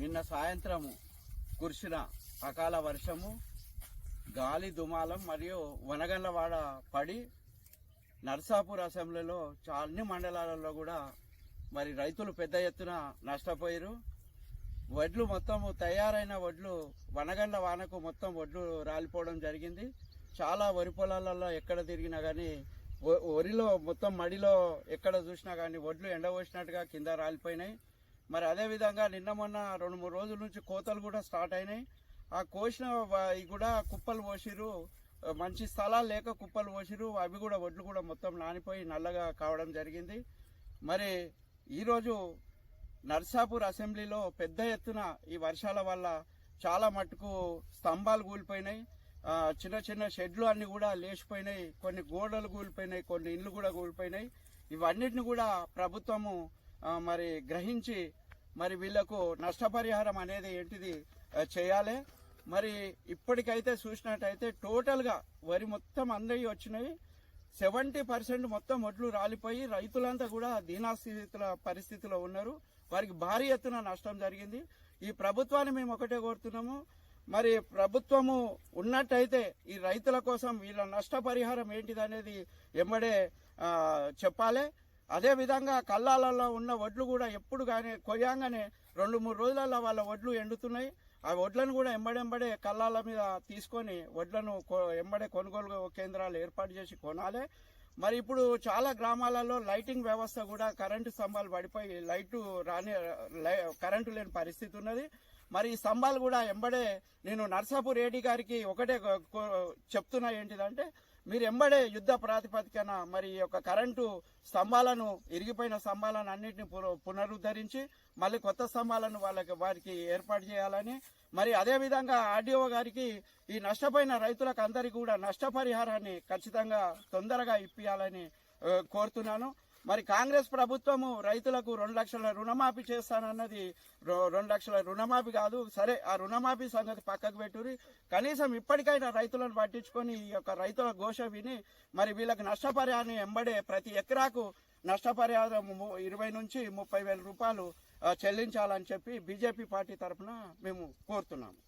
నిన్న సాయంత్రము కురిసిన అకాల వర్షము గాలి దుమాలం మరియు వనగండ్లవాడ పడి నర్సాపూర్ అసెంబ్లీలో చా అన్ని మండలాలలో కూడా మరి రైతులు పెద్ద ఎత్తున నష్టపోయారు. వడ్లు మొత్తం తయారైన వడ్లు వనగండ్ల వానకు మొత్తం వడ్లు రాలిపోవడం జరిగింది. చాలా వరి పొలాలలో ఎక్కడ తిరిగినా కానీ వరిలో మొత్తం మడిలో ఎక్కడ చూసినా కానీ వడ్లు ఎండబోసినట్టుగా కింద రాలిపోయినాయి. మరి అదే విధంగా నిన్న మొన్న రెండు మూడు రోజుల నుంచి కోతలు కూడా స్టార్ట్ అయినాయి. ఆ కోసిన ఇవి కూడా కుప్పలు పోసిరు మంచి స్థలాలు లేక కుప్పలు పోసిరు అవి కూడా వడ్లు కూడా మొత్తం నానిపోయి నల్లగా కావడం జరిగింది. మరి ఈరోజు నర్సాపూర్ అసెంబ్లీలో పెద్ద ఎత్తున ఈ వర్షాల వల్ల చాలా మట్టుకు స్తంభాలు కూలిపోయినాయి. చిన్న చిన్న షెడ్లు అన్ని కూడా లేచిపోయినాయి. కొన్ని గోడలు కూలిపోయినాయి. కొన్ని ఇండ్లు కూడా కూలిపోయినాయి. ఇవన్నిటిని కూడా ప్రభుత్వము మరి గ్రహించి మరి వీళ్ళకు నష్టపరిహారం అనేది ఏంటిది చేయాలి. మరి ఇప్పటికైతే చూసినట్టయితే టోటల్గా వరి మొత్తం అందరి వచ్చినాయి. సెవెంటీ పర్సెంట్ మొత్తం వడ్లు రాలిపోయి రైతులంతా కూడా దీనాస్థితుల పరిస్థితిలో ఉన్నారు. వారికి భారీ ఎత్తున నష్టం జరిగింది. ఈ ప్రభుత్వాన్ని మేము ఒకటే కోరుతున్నాము. మరి ప్రభుత్వము ఉన్నట్టయితే ఈ రైతుల కోసం వీళ్ళ నష్టపరిహారం ఏంటిది అనేది ఎంబడే చెప్పాలి. అదే విధంగా కల్లాలలో ఉన్న వడ్లు కూడా ఎప్పుడు కానీ కొయ్యంగానే రెండు మూడు రోజులలో వాళ్ళ వడ్లు ఎండుతున్నాయి. ఆ వడ్లను కూడా ఎంబడెంబడే కల్లాల మీద తీసుకొని వడ్లను కొ- ఎంబడే కొనుగోలు కేంద్రాలు ఏర్పాటు చేసి కొనాలి. మరి ఇప్పుడు చాలా గ్రామాలలో లైటింగ్ వ్యవస్థ కూడా కరెంటు స్తంభాలు పడిపోయి లైటు రాని లై- కరెంటు లేని పరిస్థితి ఉన్నది. మరి ఈ స్తంభాలు కూడా ఎంబడే నేను నర్సాపూర్ ఏడీ గారికి ఒకటే చెప్తున్నా ఏంటిదంటే మీరు ఎంబడే యుద్ధ ప్రాతిపదికన మరి ఈ యొక్క కరెంటు స్తంభాలను ఇరిగిపోయిన స్తంభాలను అన్నింటిని పున- పునరుద్ధరించి మళ్ళీ కొత్త స్తంభాలను వాళ్ళకి వారికి ఏర్పాటు చేయాలని మరి అదేవిధంగా ఆర్డీఓ గారికి ఈ నష్టపోయిన రైతులకు అందరికీ కూడా నష్టపరిహారాన్ని ఖచ్చితంగా తొందరగా ఇప్పియాలని కోరుతున్నాను. మరి కాంగ్రెస్ ప్రభుత్వము రైతులకు రెండు లక్షల రుణమాఫీ చేస్తానన్నది రెండు లక్షల రుణమాఫీ కాదు సరే ఆ రుణమాఫీ సంగతి పక్కకు పెట్టురి కనీసం ఇప్పటికైనా రైతులను పట్టించుకొని ఈ యొక్క రైతుల ఘోష విని మరి వీళ్ళకి నష్టపరిహారం ఎంబడే ప్రతి ఎకరాకు నష్టపరిహారం ము- ఇరవై నుంచి ముప్పై వేల రూపాయలు చెల్లించాలని చెప్పి బీజేపీ పార్టీ తరఫున మేము కోరుతున్నాము.